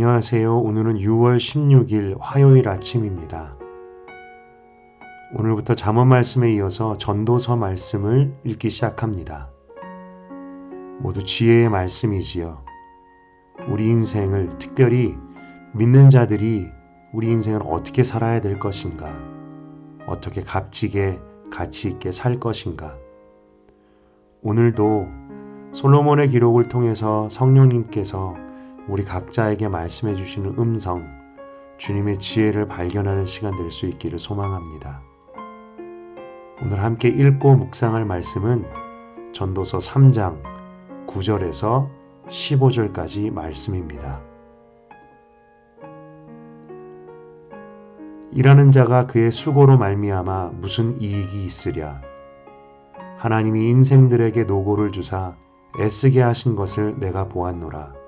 안녕하세요. 오늘은 6월 16일 화요일 아침입니다. 오늘부터 잠언 말씀에 이어서 전도서 말씀을 읽기 시작합니다. 모두 지혜의 말씀이지요. 우리 인생을 특별히 믿는 자들이 우리 인생을 어떻게 살아야 될 것인가? 어떻게 값지게 가치 있게 살 것인가? 오늘도 솔로몬의 기록을 통해서 성령님께서 우리 각자에게 말씀해 주시는 음성, 주님의 지혜를 발견하는 시간 될 수 있기를 소망합니다. 오늘 함께 읽고 묵상할 말씀은 전도서 3장 9절에서 15절까지 말씀입니다. 일하는 자가 그의 수고로 말미암아 무슨 이익이 있으랴 하나님이 인생들에게 노고를 주사 애쓰게 하신 것을 내가 보았노라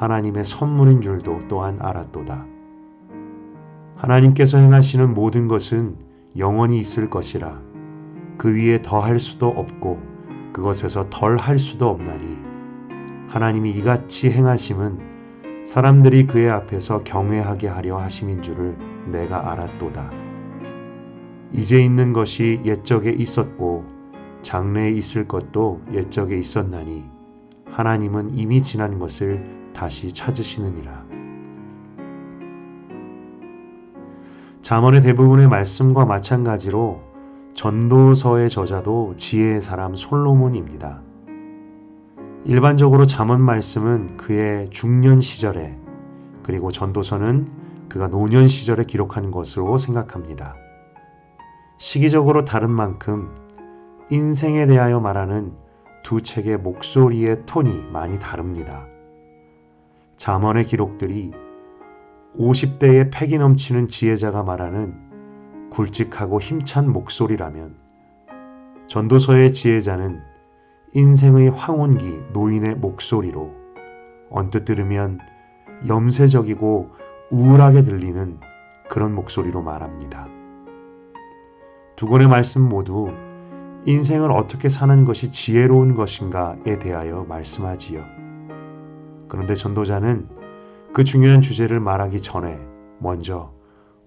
하나님의 선물인 줄도 또한 알았도다. 하나님께서 행하시는 모든 것은 영원히 있을 것이라 그 위에 더할 수도 없고 그것에서 덜 할 수도 없나니 하나님이 이같이 행하심은 사람들이 그의 앞에서 경외하게 하려 하심인 줄을 내가 알았도다. 이제 있는 것이 옛적에 있었고 장래에 있을 것도 옛적에 있었나니 하나님은 이미 지난 것을 다시 찾으시느니라. 잠언의 대부분의 말씀과 마찬가지로 전도서의 저자도 지혜의 사람 솔로몬입니다. 일반적으로 잠언 말씀은 그의 중년 시절에 그리고 전도서는 그가 노년 시절에 기록한 것으로 생각합니다. 시기적으로 다른 만큼 인생에 대하여 말하는 두 책의 목소리의 톤이 많이 다릅니다. 잠언의 기록들이 50대의 패기 넘치는 지혜자가 말하는 굵직하고 힘찬 목소리라면 전도서의 지혜자는 인생의 황혼기 노인의 목소리로 언뜻 들으면 염세적이고 우울하게 들리는 그런 목소리로 말합니다. 두 권의 말씀 모두 인생을 어떻게 사는 것이 지혜로운 것인가에 대하여 말씀하지요. 그런데 전도자는 그 중요한 주제를 말하기 전에 먼저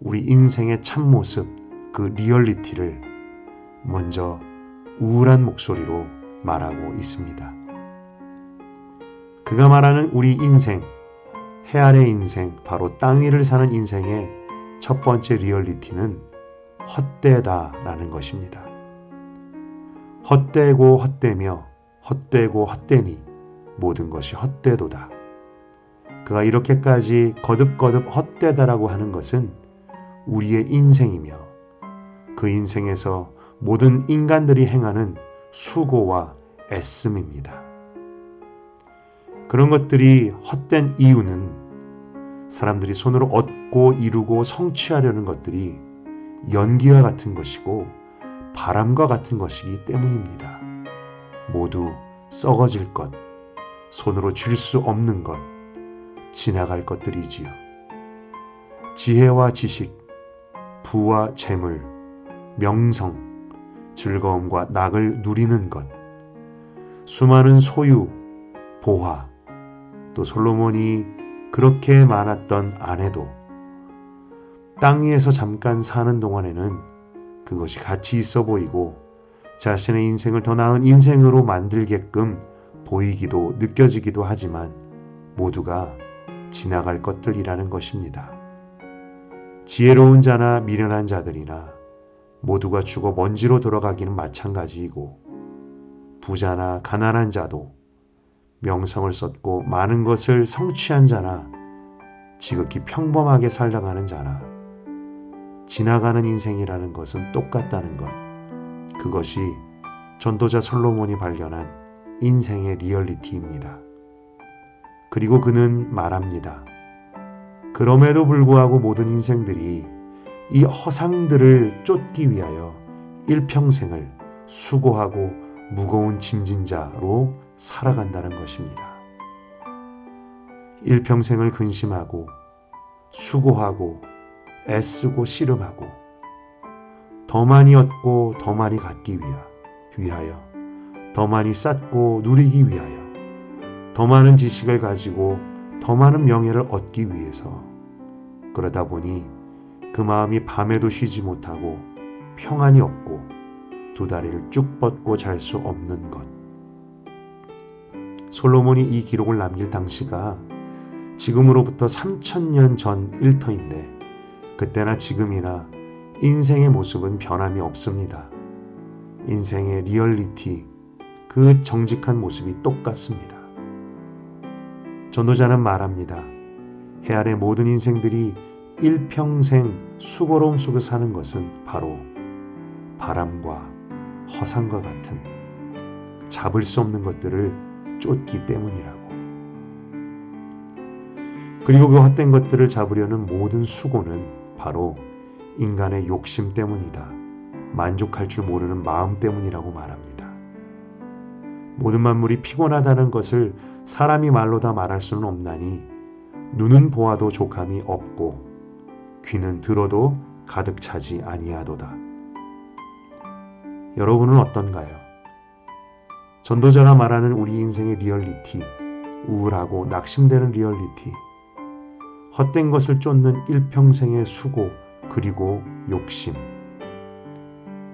우리 인생의 참모습, 그 리얼리티를 먼저 우울한 목소리로 말하고 있습니다. 그가 말하는 우리 인생, 해 아래 인생, 바로 땅 위를 사는 인생의 첫 번째 리얼리티는 헛되다라는 것입니다. 헛되고 헛되며 헛되고 헛되니 모든 것이 헛되도다. 그가 이렇게까지 거듭거듭 헛되다라고 하는 것은 우리의 인생이며 그 인생에서 모든 인간들이 행하는 수고와 애씀입니다. 그런 것들이 헛된 이유는 사람들이 손으로 얻고 이루고 성취하려는 것들이 연기와 같은 것이고 바람과 같은 것이기 때문입니다. 모두 썩어질 것, 손으로 줄수 없는 것, 지나갈 것들이지요. 지혜와 지식, 부와 재물, 명성, 즐거움과 낙을 누리는 것, 수많은 소유, 보화, 또 솔로몬이 그렇게 많았던 아내도 땅 위에서 잠깐 사는 동안에는 그것이 가치 있어 보이고 자신의 인생을 더 나은 인생으로 만들게끔 보이기도 느껴지기도 하지만 모두가 지나갈 것들이라는 것입니다. 지혜로운 자나 미련한 자들이나 모두가 죽어 먼지로 돌아가기는 마찬가지이고 부자나 가난한 자도 명성을 썼고 많은 것을 성취한 자나 지극히 평범하게 살다가는 자나 지나가는 인생이라는 것은 똑같다는 것. 그것이 전도자 솔로몬이 발견한 인생의 리얼리티입니다. 그리고 그는 말합니다. 그럼에도 불구하고 모든 인생들이 이 허상들을 쫓기 위하여 일평생을 수고하고 무거운 짐진 자로 살아간다는 것입니다. 일평생을 근심하고 수고하고 애쓰고 씨름하고 더 많이 얻고 더 많이 갖기 위하- 위하여 더 많이 쌓고 누리기 위하여 더 많은 지식을 가지고 더 많은 명예를 얻기 위해서 그러다 보니 그 마음이 밤에도 쉬지 못하고 평안이 없고 두 다리를 쭉 뻗고 잘 수 없는 것. 솔로몬이 이 기록을 남길 당시가 지금으로부터 3천년 전 일터인데 그때나 지금이나 인생의 모습은 변함이 없습니다. 인생의 리얼리티, 그 정직한 모습이 똑같습니다. 전도자는 말합니다. 해 아래 모든 인생들이 일평생 수고로움 속에 사는 것은 바로 바람과 허상과 같은 잡을 수 없는 것들을 쫓기 때문이라고. 그리고 그 헛된 것들을 잡으려는 모든 수고는 바로 인간의 욕심 때문이다. 만족할 줄 모르는 마음 때문이라고 말합니다. 모든 만물이 피곤하다는 것을 사람이 말로 다 말할 수는 없나니 눈은 보아도 족함이 없고 귀는 들어도 가득 차지 아니하도다. 여러분은 어떤가요? 전도자가 말하는 우리 인생의 리얼리티, 우울하고 낙심되는 리얼리티, 헛된 것을 쫓는 일평생의 수고, 그리고 욕심.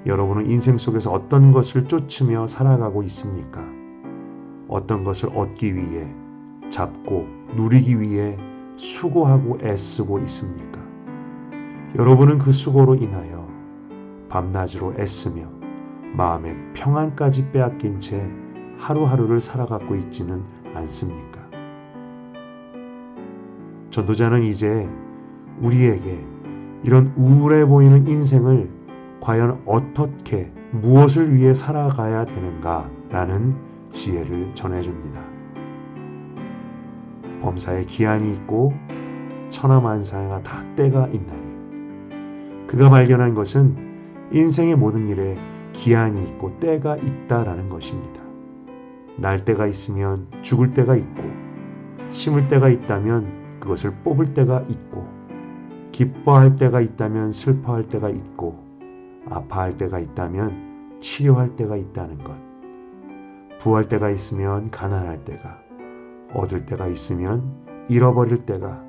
여러분은 인생 속에서 어떤 것을 쫓으며 살아가고 있습니까? 어떤 것을 얻기 위해 잡고 누리기 위해 수고하고 애쓰고 있습니까? 여러분은 그 수고로 인하여 밤낮으로 애쓰며 마음의 평안까지 빼앗긴 채 하루하루를 살아가고 있지는 않습니까? 전도자는 이제 우리에게 이런 우울해 보이는 인생을 과연 어떻게 무엇을 위해 살아가야 되는가라는 지혜를 전해줍니다. 범사에 기한이 있고 천하만사가 다 때가 있나니 그가 발견한 것은 인생의 모든 일에 기한이 있고 때가 있다라는 것입니다. 날 때가 있으면 죽을 때가 있고 심을 때가 있다면 그것을 뽑을 때가 있고 기뻐할 때가 있다면 슬퍼할 때가 있고 아파할 때가 있다면 치료할 때가 있다는 것. 부할 때가 있으면 가난할 때가, 얻을 때가 있으면 잃어버릴 때가,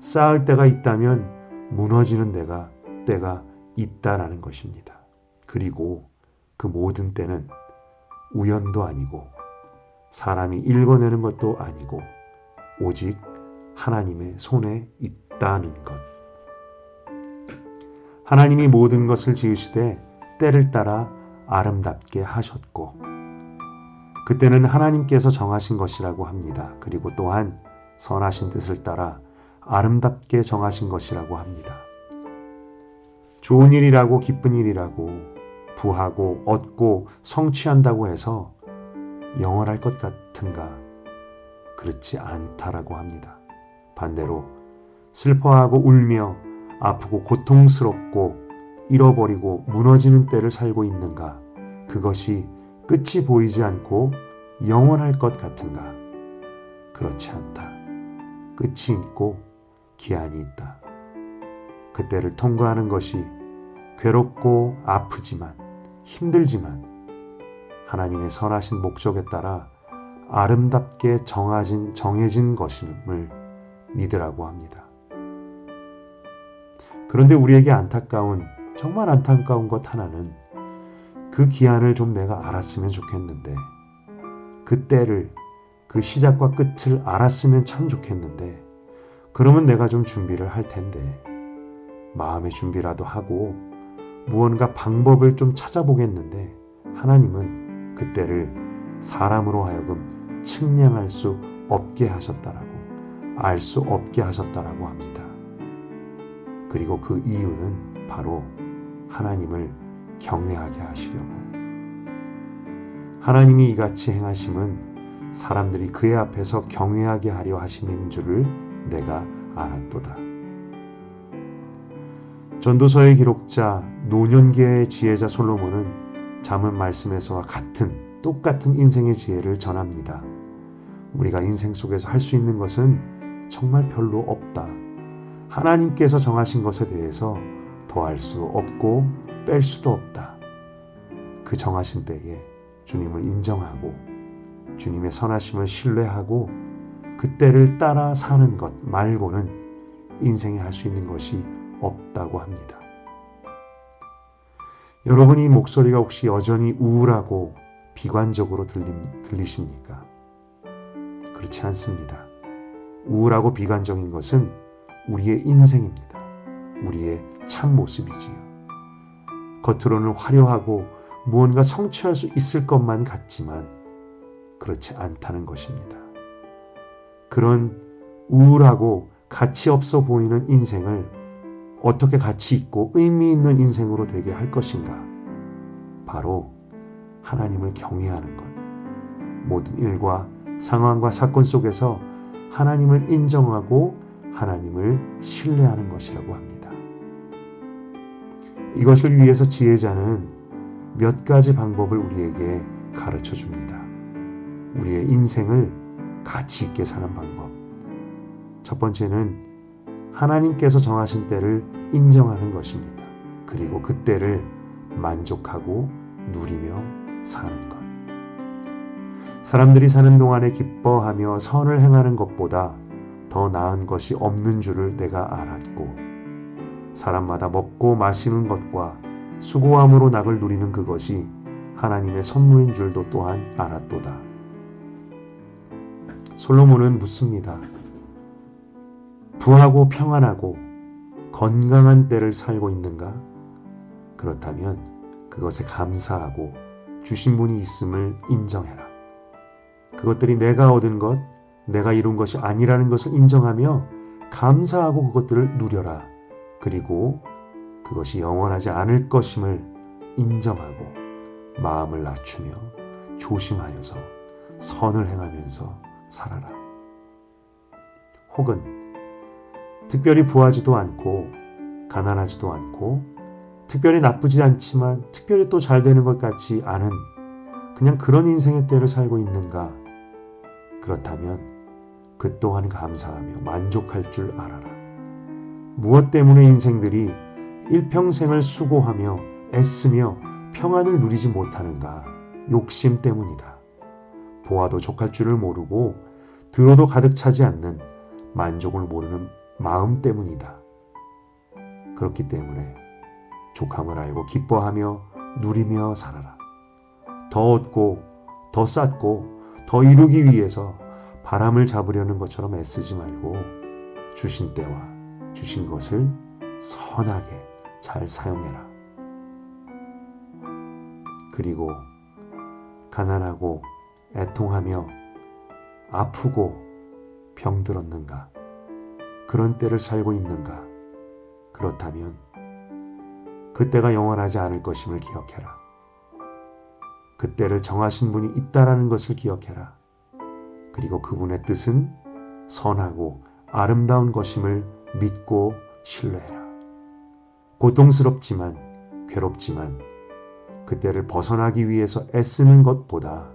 쌓을 때가 있다면 무너지는 데가 때가 있다라는 것입니다. 그리고 그 모든 때는 우연도 아니고 사람이 읽어내는 것도 아니고 오직 하나님의 손에 있다는 것. 하나님이 모든 것을 지으시되 때를 따라 아름답게 하셨고 그때는 하나님께서 정하신 것이라고 합니다. 그리고 또한 선하신 뜻을 따라 아름답게 정하신 것이라고 합니다. 좋은 일이라고 기쁜 일이라고 부하고 얻고 성취한다고 해서 영원할 것 같은가? 그렇지 않다라고 합니다. 반대로 슬퍼하고 울며 아프고 고통스럽고 잃어버리고 무너지는 때를 살고 있는가? 그것이 끝이 보이지 않고 영원할 것 같은가? 그렇지 않다. 끝이 있고 기한이 있다. 그때를 통과하는 것이 괴롭고 아프지만 힘들지만 하나님의 선하신 목적에 따라 아름답게 정해진 정해진 것임을 믿으라고 합니다. 그런데 우리에게 안타까운 정말 안타까운 것 하나는 그 기한을 좀 내가 알았으면 좋겠는데 그 때를 그 시작과 끝을 알았으면 참 좋겠는데 그러면 내가 좀 준비를 할 텐데 마음의 준비라도 하고 무언가 방법을 좀 찾아보겠는데 하나님은 그때를 사람으로 하여금 측량할 수 없게 하셨다라고 알 수 없게 하셨다라고 합니다. 그리고 그 이유는 바로 하나님을 경외하게 하시려고. 하나님이 이같이 행하심은 사람들이 그의 앞에서 경외하게 하려 하심인 줄을 내가 알았도다. 전도서의 기록자 노년기의 지혜자 솔로몬은 잠언 말씀에서와 같은 똑같은 인생의 지혜를 전합니다. 우리가 인생 속에서 할 수 있는 것은 정말 별로 없다. 하나님께서 정하신 것에 대해서 더할 수 없고 뺄 수도 없다. 그 정하신 때에 주님을 인정하고 주님의 선하심을 신뢰하고 그때를 따라 사는 것 말고는 인생에 할 수 있는 것이 없다고 합니다. 여러분 이 목소리가 혹시 여전히 우울하고 비관적으로 들림, 들리십니까? 그렇지 않습니다. 우울하고 비관적인 것은 우리의 인생입니다. 우리의 참 모습이지요. 겉으로는 화려하고 무언가 성취할 수 있을 것만 같지만 그렇지 않다는 것입니다. 그런 우울하고 가치 없어 보이는 인생을 어떻게 가치 있고 의미 있는 인생으로 되게 할 것인가? 바로 하나님을 경외하는 것. 모든 일과 상황과 사건 속에서 하나님을 인정하고 하나님을 신뢰하는 것이라고 합니다. 이것을 위해서 지혜자는 몇 가지 방법을 우리에게 가르쳐 줍니다. 우리의 인생을 가치 있게 사는 방법. 첫 번째는 하나님께서 정하신 때를 인정하는 것입니다. 그리고 그 때를 만족하고 누리며 사는 것. 사람들이 사는 동안에 기뻐하며 선을 행하는 것보다 더 나은 것이 없는 줄을 내가 알았고, 사람마다 먹고 마시는 것과 수고함으로 낙을 누리는 그것이 하나님의 선물인 줄도 또한 알았도다. 솔로몬은 묻습니다. 부하고 평안하고 건강한 때를 살고 있는가? 그렇다면 그것에 감사하고 주신 분이 있음을 인정해라. 그것들이 내가 얻은 것, 내가 이룬 것이 아니라는 것을 인정하며 감사하고 그것들을 누려라. 그리고 그것이 영원하지 않을 것임을 인정하고 마음을 낮추며 조심하여서 선을 행하면서 살아라. 혹은 특별히 부하지도 않고 가난하지도 않고 특별히 나쁘지 않지만 특별히 또 잘 되는 것 같지 않은 그냥 그런 인생의 때를 살고 있는가? 그렇다면 그 또한 감사하며 만족할 줄 알아라. 무엇 때문에 인생들이 일평생을 수고하며 애쓰며 평안을 누리지 못하는가? 욕심 때문이다. 보아도 족할 줄을 모르고 들어도 가득 차지 않는 만족을 모르는 마음 때문이다. 그렇기 때문에 족함을 알고 기뻐하며 누리며 살아라. 더 얻고 더 쌓고 더 이루기 위해서 바람을 잡으려는 것처럼 애쓰지 말고 주신 때와 주신 것을 선하게 잘 사용해라. 그리고 가난하고 애통하며 아프고 병들었는가? 그런 때를 살고 있는가? 그렇다면 그때가 영원하지 않을 것임을 기억해라. 그때를 정하신 분이 있다라는 것을 기억해라. 그리고 그분의 뜻은 선하고 아름다운 것임을 믿고 신뢰해라. 고통스럽지만 괴롭지만 그때를 벗어나기 위해서 애쓰는 것보다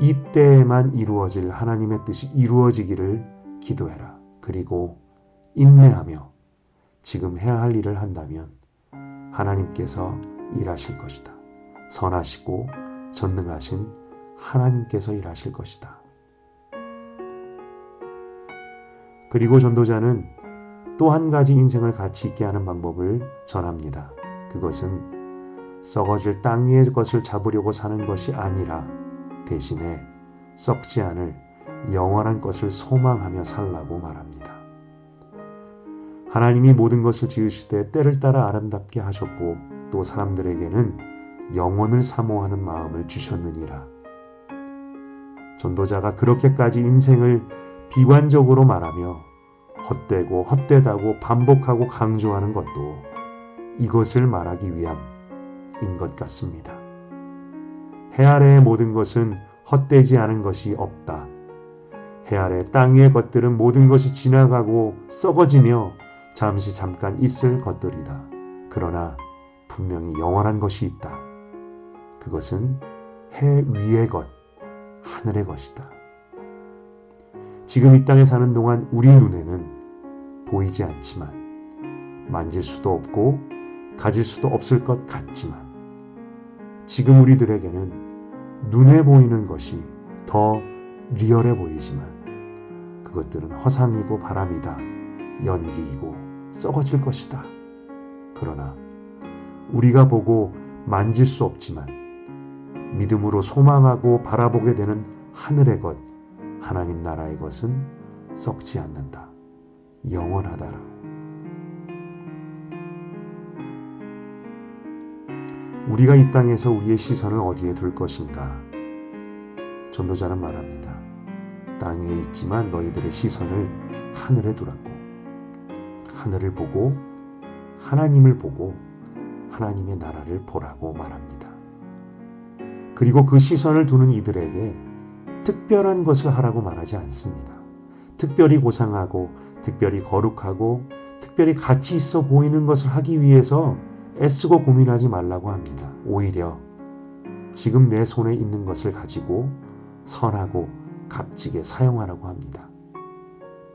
이때에만 이루어질 하나님의 뜻이 이루어지기를 기도해라. 그리고 인내하며 지금 해야 할 일을 한다면 하나님께서 일하실 것이다. 선하시고 전능하신 하나님께서 일하실 것이다. 그리고 전도자는 또 한 가지 인생을 가치 있게 하는 방법을 전합니다. 그것은 썩어질 땅 위의 것을 잡으려고 사는 것이 아니라 대신에 썩지 않을 영원한 것을 소망하며 살라고 말합니다. 하나님이 모든 것을 지으실 때 때를 따라 아름답게 하셨고 또 사람들에게는 영원을 사모하는 마음을 주셨느니라. 전도자가 그렇게까지 인생을 비관적으로 말하며 헛되고 헛되다고 반복하고 강조하는 것도 이것을 말하기 위함인 것 같습니다. 해 아래의 모든 것은 헛되지 않은 것이 없다. 해 아래 땅 위의 것들은 모든 것이 지나가고 썩어지며 잠시 잠깐 있을 것들이다. 그러나 분명히 영원한 것이 있다. 그것은 해 위의 것, 하늘의 것이다. 지금 이 땅에 사는 동안 우리 눈에는 보이지 않지만 만질 수도 없고 가질 수도 없을 것 같지만 지금 우리들에게는 눈에 보이는 것이 더 리얼해 보이지만 그것들은 허상이고 바람이다. 연기이고 썩어질 것이다. 그러나 우리가 보고 만질 수 없지만 믿음으로 소망하고 바라보게 되는 하늘의 것, 하나님 나라의 것은 썩지 않는다. 영원하다라. 우리가 이 땅에서 우리의 시선을 어디에 둘 것인가? 전도자는 말합니다. 땅 위에 있지만 너희들의 시선을 하늘에 두라고. 하늘을 보고 하나님을 보고 하나님의 나라를 보라고 말합니다. 그리고 그 시선을 두는 이들에게 특별한 것을 하라고 말하지 않습니다. 특별히 고상하고 특별히 거룩하고 특별히 가치 있어 보이는 것을 하기 위해서 애쓰고 고민하지 말라고 합니다. 오히려 지금 내 손에 있는 것을 가지고 선하고 값지게 사용하라고 합니다.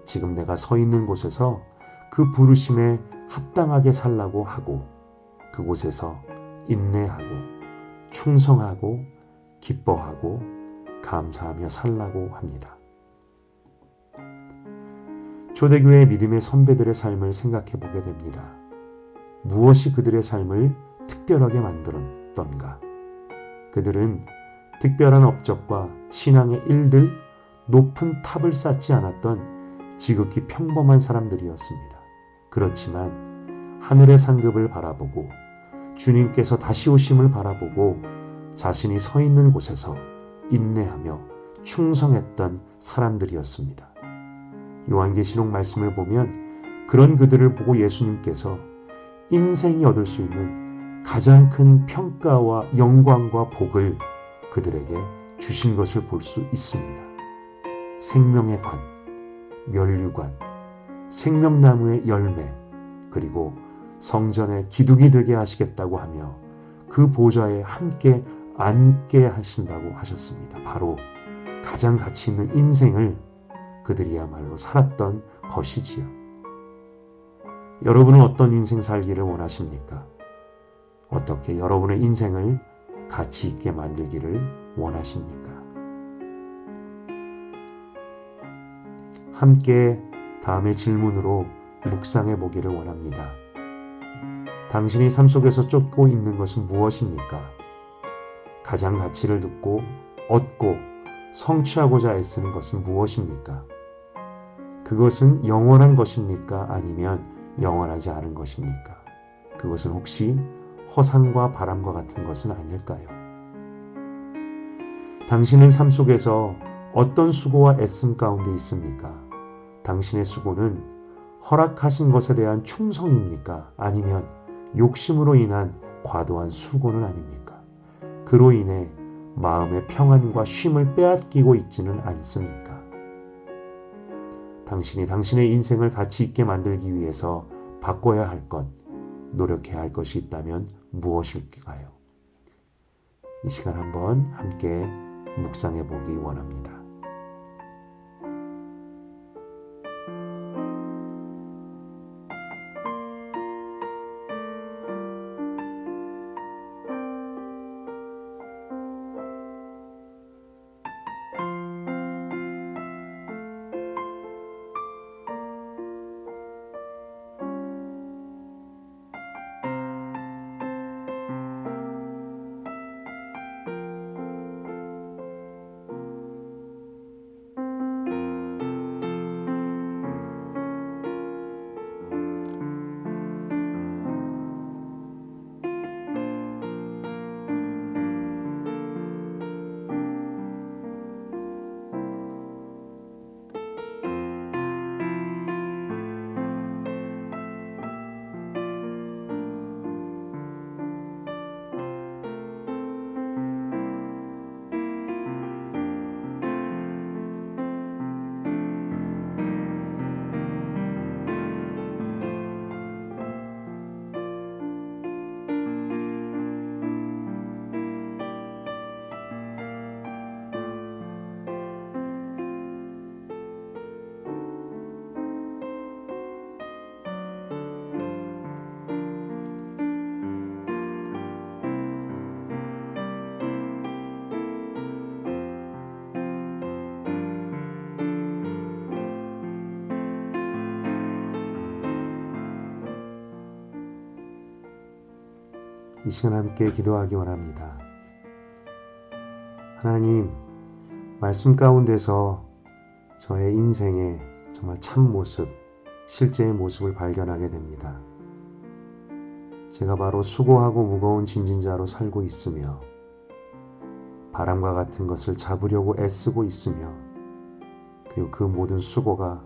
지금 내가 서 있는 곳에서 그 부르심에 합당하게 살라고 하고 그곳에서 인내하고 충성하고 기뻐하고 감사하며 살라고 합니다. 초대교회 믿음의 선배들의 삶을 생각해 보게 됩니다. 무엇이 그들의 삶을 특별하게 만들었던가? 그들은 특별한 업적과 신앙의 일들, 높은 탑을 쌓지 않았던 지극히 평범한 사람들이었습니다. 그렇지만 하늘의 상급을 바라보고 주님께서 다시 오심을 바라보고 자신이 서 있는 곳에서 인내하며 충성했던 사람들이었습니다. 요한계시록 말씀을 보면 그런 그들을 보고 예수님께서 인생이 얻을 수 있는 가장 큰 평가와 영광과 복을 그들에게 주신 것을 볼 수 있습니다. 생명의 관, 멸류관, 생명나무의 열매, 그리고 성전의 기둥이 되게 하시겠다고 하며 그 보좌에 함께 앉게 하신다고 하셨습니다. 바로 가장 가치 있는 인생을 그들이야말로 살았던 것이지요. 여러분은 어떤 인생 살기를 원하십니까? 어떻게 여러분의 인생을 가치 있게 만들기를 원하십니까? 함께 다음의 질문으로 묵상해 보기를 원합니다. 당신이 삶 속에서 쫓고 있는 것은 무엇입니까? 가장 가치를 듣고 얻고 성취하고자 애쓰는 것은 무엇입니까? 그것은 영원한 것입니까? 아니면 영원하지 않은 것입니까? 그것은 혹시 허상과 바람과 같은 것은 아닐까요? 당신은 삶 속에서 어떤 수고와 애씀 가운데 있습니까? 당신의 수고는 허락하신 것에 대한 충성입니까? 아니면 욕심으로 인한 과도한 수고는 아닙니까? 그로 인해 마음의 평안과 쉼을 빼앗기고 있지는 않습니까? 당신이 당신의 인생을 가치 있게 만들기 위해서 바꿔야 할 것, 노력해야 할 것이 있다면 무엇일까요? 이 시간 한번 함께 묵상해 보기 원합니다. 이 시간 함께 기도하기 원합니다. 하나님, 말씀 가운데서 저의 인생의 정말 참 모습, 실제의 모습을 발견하게 됩니다. 제가 바로 수고하고 무거운 짐진 자로 살고 있으며 바람과 같은 것을 잡으려고 애쓰고 있으며 그리고 그 모든 수고가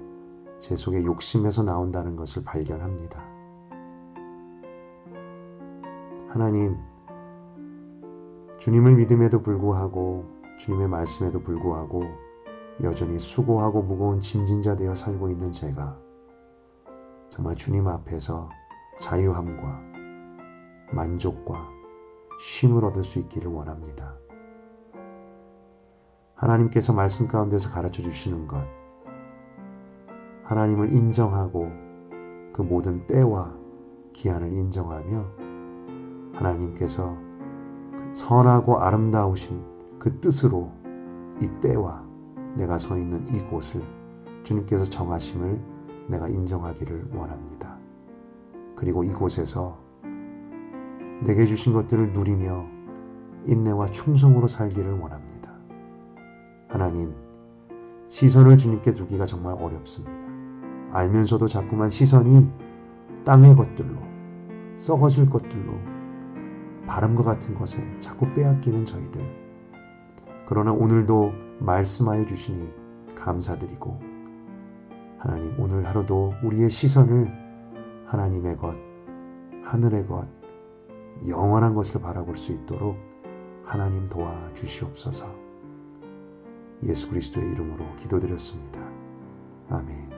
제 속에 욕심에서 나온다는 것을 발견합니다. 하나님, 주님을 믿음에도 불구하고 주님의 말씀에도 불구하고 여전히 수고하고 무거운 짐진 자 되어 살고 있는 제가 정말 주님 앞에서 자유함과 만족과 쉼을 얻을 수 있기를 원합니다. 하나님께서 말씀 가운데서 가르쳐 주시는 것, 하나님을 인정하고 그 모든 때와 기한을 인정하며 하나님께서 그 선하고 아름다우신 그 뜻으로 이 때와 내가 서 있는 이곳을 주님께서 정하심을 내가 인정하기를 원합니다. 그리고 이곳에서 내게 주신 것들을 누리며 인내와 충성으로 살기를 원합니다. 하나님, 시선을 주님께 두기가 정말 어렵습니다. 알면서도 자꾸만 시선이 땅의 것들로, 썩어질 것들로, 바람과 같은 것에 자꾸 빼앗기는 저희들. 그러나 오늘도 말씀하여 주시니 감사드리고, 하나님 오늘 하루도 우리의 시선을 하나님의 것, 하늘의 것, 영원한 것을 바라볼 수 있도록 하나님 도와 주시옵소서. 예수 그리스도의 이름으로 기도드렸습니다. 아멘.